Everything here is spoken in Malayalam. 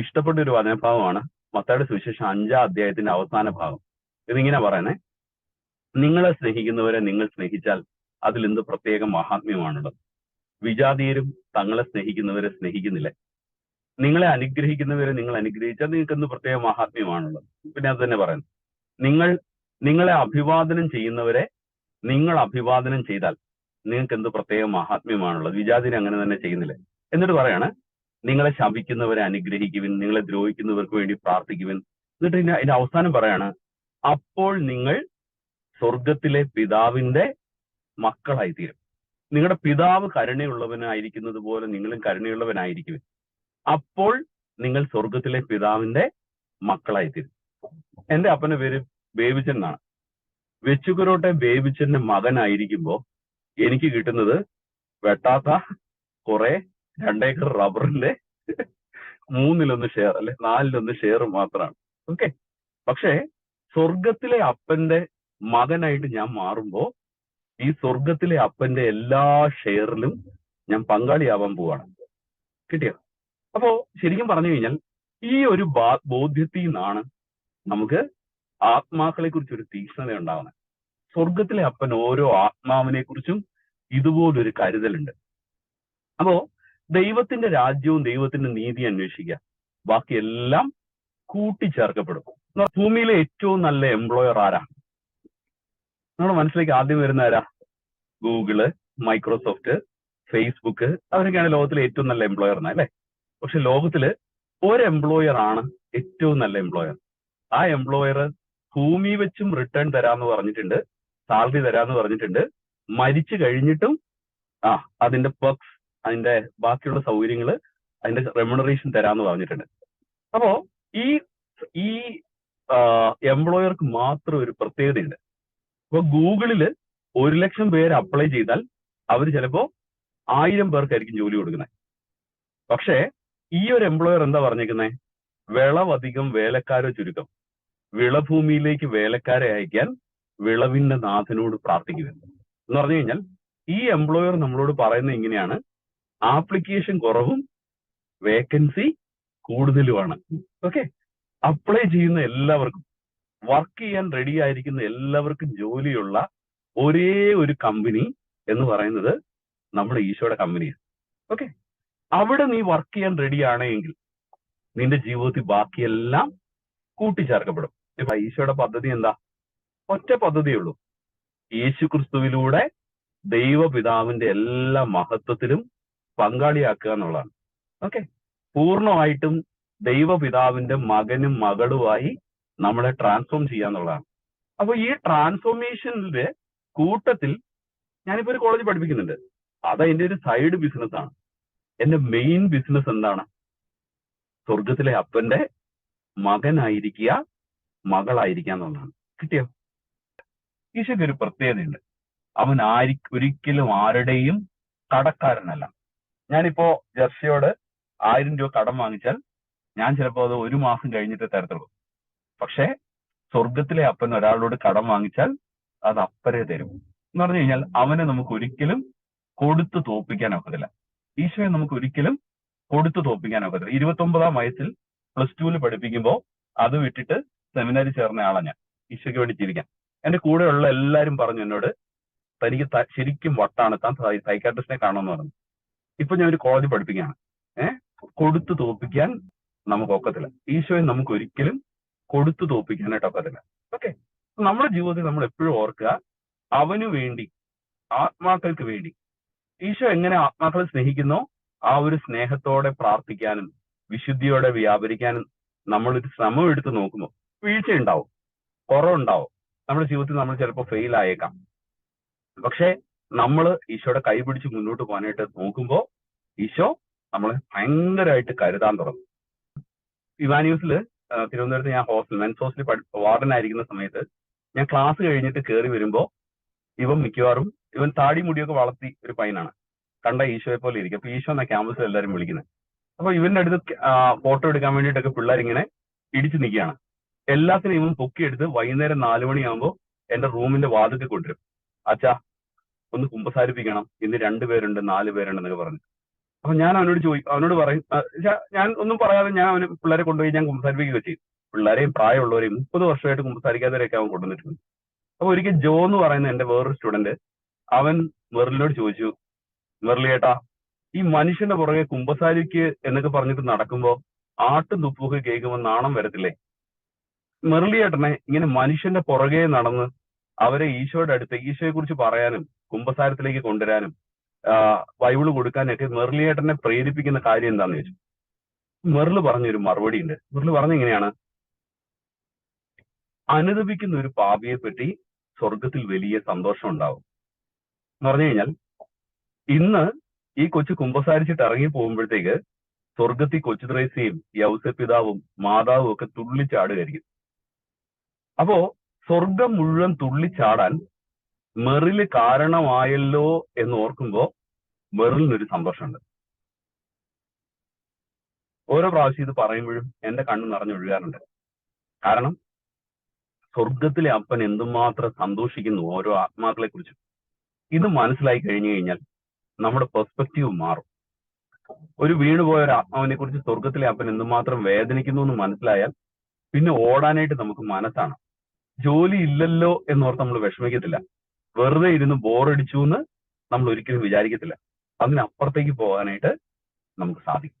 ഇഷ്ടപ്പെട്ട ഒരു വചനഭാഗമാണ് മത്തയുടെ സുവിശേഷം അഞ്ചാം അധ്യായത്തിന്റെ അവസാന ഭാഗം. ഇതിങ്ങനെ പറയണേ നിങ്ങളെ സ്നേഹിക്കുന്നവരെ നിങ്ങൾ സ്നേഹിച്ചാൽ അതിൽ എന്ത് പ്രത്യേക മഹാത്മ്യമാണുള്ളത്? വിജാതീയരും തങ്ങളെ സ്നേഹിക്കുന്നവരെ സ്നേഹിക്കുന്നില്ലേ. നിങ്ങളെ അനുഗ്രഹിക്കുന്നവരെ നിങ്ങൾ അനുഗ്രഹിച്ചാൽ നിങ്ങൾക്ക് എന്ത് പ്രത്യേക മഹാത്മ്യമാണുള്ളത്? പിന്നെ അത് തന്നെ പറയുന്നു നിങ്ങൾ നിങ്ങളെ അഭിവാദനം ചെയ്യുന്നവരെ നിങ്ങൾ അഭിവാദനം ചെയ്താൽ നിങ്ങൾക്ക് എന്ത് പ്രത്യേക മഹാത്മ്യമാണുള്ളത്? വിജാതിനെ അങ്ങനെ തന്നെ ചെയ്യുന്നില്ലേ? എന്നിട്ട് പറയാണ് നിങ്ങളെ ശപിക്കുന്നവരെ അനുഗ്രഹിക്കുവിൻ നിങ്ങളെ ദ്രോഹിക്കുന്നവർക്ക് വേണ്ടി പ്രാർത്ഥിക്കുവിൻ. എന്നിട്ട് ഇതിന്റെ അതിന്റെ അവസാനം പറയാണ് അപ്പോൾ നിങ്ങൾ സ്വർഗത്തിലെ പിതാവിന്റെ മക്കളായി തീരും നിങ്ങളുടെ പിതാവ് കരുണയുള്ളവനായിരിക്കുന്നത് പോലെ നിങ്ങളും കരുണയുള്ളവനായിരിക്കും അപ്പോൾ നിങ്ങൾ സ്വർഗത്തിലെ പിതാവിന്റെ മക്കളായി തീരും എന്റെ അപ്പന്റെ പേര് ബേബിച്ചൻ എന്നാണ്. വെച്ചുകുരോട്ടെ ബേബിച്ചന്റെ മകനായിരിക്കുമ്പോ എനിക്ക് കിട്ടുന്നത് വെട്ടാത്ത കുറെ രണ്ടേക്കർ റബ്ബറിന്റെ മൂന്നിലൊന്ന് ഷെയർ അല്ലെ നാലിലൊന്ന് ഷെയർ മാത്രമാണ്. ഓക്കെ പക്ഷേ സ്വർഗത്തിലെ അപ്പന്റെ മകനായിട്ട് ഞാൻ മാറുമ്പോ ഈ സ്വർഗത്തിലെ അപ്പന്റെ എല്ലാ ഷെയറിലും ഞാൻ പങ്കാളിയാവാൻ പോവാണ്. കിട്ടിയോ? അപ്പോ ശരിക്കും പറഞ്ഞു കഴിഞ്ഞാൽ ഈ ഒരു ബോധ്യത്തിൽ നിന്നാണ് നമുക്ക് ആത്മാക്കളെ കുറിച്ച് ഒരു തീക്ഷ്ണത ഉണ്ടാവുന്നത്. സ്വർഗത്തിലെ അപ്പൻ ഓരോ ആത്മാവിനെ കുറിച്ചും ഇതുപോലൊരു കരുതലുണ്ട്. അപ്പോ ദൈവത്തിന്റെ രാജ്യവും ദൈവത്തിന്റെ നീതി അന്വേഷിക്കുക. ബാക്കിയെല്ലാം കൂട്ടിച്ചേർക്കപ്പെടും ഭൂമിയിലെ ഏറ്റവും നല്ല എംപ്ലോയർ ആരാ നമ്മുടെ മനസ്സിലേക്ക് ആദ്യം വരുന്ന ആരാ? ഗൂഗിൾ മൈക്രോസോഫ്റ്റ് ഫേസ്ബുക്ക് അവരൊക്കെയാണ് ലോകത്തിലെ ഏറ്റവും നല്ല എംപ്ലോയർ എന്നാ അല്ലേ? പക്ഷെ ലോകത്തിൽ ഒരു എംപ്ലോയർ ആണ് ഏറ്റവും നല്ല എംപ്ലോയർ ആ എംപ്ലോയർ ഭൂമി വെച്ചും റിട്ടേൺ തരാന്ന് പറഞ്ഞിട്ടുണ്ട് സാലറി തരാന്ന് പറഞ്ഞിട്ടുണ്ട്. മരിച്ചു കഴിഞ്ഞിട്ടും ആ അതിന്റെ പെർക്സ് അതിന്റെ ബാക്കിയുള്ള സൗകര്യങ്ങൾ അതിന്റെ റെമ്യൂണറേഷൻ തരാന്ന് പറഞ്ഞിട്ടുണ്ട്. അപ്പോ ഈ ഈ എംപ്ലോയർക്ക് മാത്രം ഒരു പ്രത്യേകതയുണ്ട്. ഇപ്പൊ ഗൂഗിളിൽ ഒരു ലക്ഷം പേര് അപ്ലൈ ചെയ്താൽ അവർ ചിലപ്പോ ആയിരം പേർക്കായിരിക്കും ജോലി കൊടുക്കുന്നത് പക്ഷേ ഈ ഒരു എംപ്ലോയർ എന്താ പറഞ്ഞേക്കുന്നത് വിളവധികം വേലക്കാരോ ചുരുക്കം. വിളഭൂമിയിലേക്ക് വേലക്കാരെ അയക്കാൻ വിളവിന്റെ നാഥനോട് പ്രാർത്ഥിക്കുന്നു എന്ന് പറഞ്ഞു കഴിഞ്ഞാൽ ഈ എംപ്ലോയർ നമ്മളോട് പറയുന്നത് ഇങ്ങനെയാണ്. ആപ്ലിക്കേഷൻ കുറവും വേക്കൻസി കൂടുതലുമാണ്. ഓക്കെ? അപ്ലൈ ചെയ്യുന്ന എല്ലാവർക്കും വർക്ക് ചെയ്യാൻ റെഡി ആയിരിക്കുന്ന എല്ലാവർക്കും ജോലിയുള്ള ഒരേ ഒരു കമ്പനി എന്ന് പറയുന്നത് നമ്മുടെ ഈശോയുടെ കമ്പനിയാണ് ഓക്കെ? അവിടെ നീ വർക്ക് ചെയ്യാൻ റെഡി ആണെങ്കിൽ നിന്റെ ജീവിതത്തിൽ ബാക്കിയെല്ലാം കൂട്ടിച്ചേർക്കപ്പെടും. ഇപ്പൊ ഈശോയുടെ പദ്ധതി എന്താ? ഒറ്റ പദ്ധതിയേ ഉള്ളൂ. യേശു ക്രിസ്തുവിലൂടെ ദൈവപിതാവിന്റെ എല്ലാ മഹത്വത്തിലും പങ്കാളിയാക്കുക എന്നുള്ളതാണ്. ഓക്കെ പൂർണമായിട്ടും ദൈവപിതാവിന്റെ മകനും മകളുമായി നമ്മളെ ട്രാൻസ്ഫോം ചെയ്യുക എന്നുള്ളതാണ്. അപ്പൊ ഈ ട്രാൻസ്ഫോർമേഷനിലെ കൂട്ടത്തിൽ ഞാനിപ്പോ ഒരു കോളേജ് പഠിപ്പിക്കുന്നുണ്ട്. അത് അതിന്റെ ഒരു സൈഡ് ബിസിനസ് ആണ്. എന്റെ മെയിൻ ബിസിനസ് എന്താണ്? സ്വർഗത്തിലെ അപ്പന്റെ മകനായിരിക്കുക മകളായിരിക്കുക എന്നുള്ളതാണ്. കിട്ടിയോ? ഈശോയ്ക്ക് ഒരു പ്രത്യേകതയുണ്ട്. അവൻ ആരി ഒരിക്കലും ആരുടെയും കടക്കാരനല്ല. ഞാനിപ്പോ ജർസിയോട് ആയിരം രൂപ കടം വാങ്ങിച്ചാൽ ഞാൻ ചിലപ്പോ അത് ഒരു മാസം കഴിഞ്ഞിട്ട് തരത്തുള്ളൂ. പക്ഷേ സ്വർഗത്തിലെ അപ്പൻ ഒരാളോട് കടം വാങ്ങിച്ചാൽ അത് അപ്പരെ തരും. എന്ന് പറഞ്ഞു കഴിഞ്ഞാൽ അവനെ നമുക്ക് ഒരിക്കലും കൊടുത്തു തോപ്പിക്കാൻ ഒക്കത്തില്ല. ഈശോയെ നമുക്ക് ഒരിക്കലും കൊടുത്തു തോപ്പിക്കാൻ ഒക്കത്തില്ല. ഇരുപത്തി ഒമ്പതാം വയസ്സിൽ പ്ലസ് ടുവിൽ പഠിപ്പിക്കുമ്പോൾ അത് വിട്ടിട്ട് സെമിനാരിൽ ചേർന്ന ആളാണ് ഞാൻ. ഈശോയ്ക്ക് വേണ്ടി ജീവിക്കാൻ. എന്റെ കൂടെയുള്ള എല്ലാരും പറഞ്ഞു എന്നോട് തനിക്ക് ശരിക്കും വട്ടാണ്. താൻ സൈക്കാട്രിസ്റ്റിനെ കാണുമെന്ന് പറഞ്ഞു. ഇപ്പൊ ഞാൻ ഒരു കോളേജ് പഠിപ്പിക്കുകയാണ്. ഏഹ് കൊടുത്തു തോപ്പിക്കാൻ നമുക്ക് ഒക്കത്തില്ല. ഈശോയെ നമുക്ക് ഒരിക്കലും കൊടുത്തു തോപ്പിക്കാനായിട്ട് ഒക്കത്തില്ല. ഓക്കെ? നമ്മുടെ ജീവിതത്തിൽ നമ്മൾ എപ്പോഴും ഓർക്കുക അവനു വേണ്ടി ആത്മാക്കൾക്ക് വേണ്ടി ഈശോ എങ്ങനെ ആത്മാക്കളെ സ്നേഹിക്കുന്നോ? ആ ഒരു സ്നേഹത്തോടെ പ്രാർത്ഥിക്കാനും വിശുദ്ധിയോടെ വ്യാപരിക്കാനും നമ്മളൊരു ശ്രമം എടുത്ത് നോക്കുമ്പോൾ വീഴ്ച ഉണ്ടാവും കുറവ് ഉണ്ടാവും നമ്മുടെ ജീവിതത്തിൽ നമ്മൾ ചിലപ്പോൾ ഫെയിൽ ആയേക്കാം. പക്ഷേ നമ്മൾ ഈശോയുടെ കൈ പിടിച്ച് മുന്നോട്ട് പോകാനായിട്ട് നോക്കുമ്പോൾ ഈശോ നമ്മളെ ഭയങ്കരമായിട്ട് കരുതാൻ തുടങ്ങും. ഇവാനിയൂസിൽ തിരുവനന്തപുരത്ത് ഞാൻ ഹോസ്റ്റൽ മെൻസ് ഹോസ്റ്റലിൽ വാർഡനായിരിക്കുന്ന സമയത്ത് ഞാൻ ക്ലാസ് കഴിഞ്ഞിട്ട് കയറി വരുമ്പോൾ ഇവൻ മിക്കവാറും ഇവൻ താടി മുടിയൊക്കെ വളർത്തി ഒരു പയ്യനാണ്. കണ്ട ഈശോയെ പോലെ ഇരിക്കും. അപ്പൊ ഈശോ എന്ന ക്യാമ്പസിൽ എല്ലാവരും വിളിക്കുന്നത് അപ്പൊ ഇവന്റെ അടുത്ത് ഫോട്ടോ എടുക്കാൻ വേണ്ടിയിട്ടൊക്കെ പിള്ളേരിങ്ങനെ ഇടിച്ചു നിൽക്കുകയാണ്. എല്ലാത്തിനും ഇവൻ പൊക്കിയെടുത്ത് വൈകുന്നേരം നാലു മണിയാകുമ്പോൾ എന്റെ റൂമിന്റെ വാതിൽക്ക് കൊണ്ടുവരും. അച്ഛാ ഒന്ന് കുമ്പസാരിപ്പിക്കണം. ഇന്ന് രണ്ടുപേരുണ്ട് നാല് പേരുണ്ട് എന്നൊക്കെ പറഞ്ഞു. അപ്പൊ ഞാൻ അവനോട് ചോദിക്കും അവനോട് പറയും ഞാൻ ഒന്നും പറയാതെ ഞാൻ അവന് പിള്ളേരെ കൊണ്ടുപോയി ഞാൻ കുമ്പസാരിപ്പിക്കുകയോ ചെയ്യും പിള്ളേരെയും പ്രായമുള്ളവരെയും മുപ്പത് വർഷമായിട്ട് കുമ്പസാരിക്കാത്തവരെയൊക്കെ അവൻ കൊണ്ടുവന്നിട്ടുണ്ട്. അപ്പൊ ഒരിക്കൽ ജോ എന്ന് പറയുന്ന എന്റെ വേറൊരു സ്റ്റുഡന്റ് അവൻ മെറിലിനോട് ചോദിച്ചു മെറിലി ഏട്ടാ ഈ മനുഷ്യന്റെ പുറകെ കുമ്പസാരിക്ക് എന്നൊക്കെ പറഞ്ഞിട്ട് നടക്കുമ്പോ ആട്ടും തുപ്പൊക്കെ കേൾക്കുമ്പോൾ നാണം വരത്തില്ലേ? മെറിലി ഏട്ടനെ ഇങ്ങനെ മനുഷ്യന്റെ പുറകെ നടന്ന് അവരെ ഈശോയുടെ അടുത്ത് ഈശോയെ കുറിച്ച് പറയാനും കുമ്പസാരത്തിലേക്ക് കൊണ്ടുവരാനും ബൈബിൾ കൊടുക്കാനൊക്കെ മെറിലിയേട്ടനെ പ്രേരിപ്പിക്കുന്ന കാര്യം എന്താന്ന് ചോദിച്ചു. മെറിൽ പറഞ്ഞൊരു മറുപടി ഉണ്ട്. മെറിൽ പറഞ്ഞ ഇങ്ങനെയാണ് അനുദപിക്കുന്ന ഒരു പാപിയെ പറ്റി സ്വർഗത്തിൽ വലിയ സന്തോഷം ഉണ്ടാവും. എന്ന് പറഞ്ഞു കഴിഞ്ഞാൽ ഇന്ന് ഈ കൊച്ചു കുമ്പസാരിച്ചിട്ട് ഇറങ്ങി പോകുമ്പോഴത്തേക്ക് സ്വർഗത്തിൽ കൊച്ചു ത്രേസ്യയും യൗസപിതാവും മാതാവും ഒക്കെ തുള്ളിച്ചാടുകയായിരിക്കും. അപ്പോ സ്വർഗം മുഴുവൻ തുള്ളിച്ചാടാൻ മെറിൽ കാരണമായല്ലോ എന്ന് ഓർക്കുമ്പോ മെറിലിനൊരു സന്തോഷമുണ്ട്. ഓരോ പ്രാവശ്യം ഇത് പറയുമ്പോഴും എന്റെ കണ്ണ് നിറഞ്ഞൊഴുകാറുണ്ട് കാരണം സ്വർഗത്തിലെ അപ്പൻ എന്തുമാത്രം സന്തോഷിക്കുന്നു ഓരോ ആത്മാക്കളെ കുറിച്ചും ഇത് മനസ്സിലായി കഴിഞ്ഞു കഴിഞ്ഞാൽ നമ്മുടെ പെർസ്പെക്റ്റീവ് മാറും. ഒരു വീണുപോയ ഒരു ആത്മാവിനെ കുറിച്ച് സ്വർഗത്തിലെ അപ്പൻ എന്തുമാത്രം വേദനിക്കുന്നു എന്ന് മനസ്സിലായാൽ പിന്നെ ഓടാനായിട്ട് നമുക്ക് മനസ്സാണ്. ജോലി ഇല്ലല്ലോ എന്നോർത്ത് നമ്മൾ വിഷമിക്കത്തില്ല. വെറുതെ ഇരുന്ന് ബോറടിച്ചു എന്ന് നമ്മൾ ഒരിക്കലും വിചാരിക്കത്തില്ല. അതിനപ്പുറത്തേക്ക് പോകാനായിട്ട് നമുക്ക് സാധിക്കും.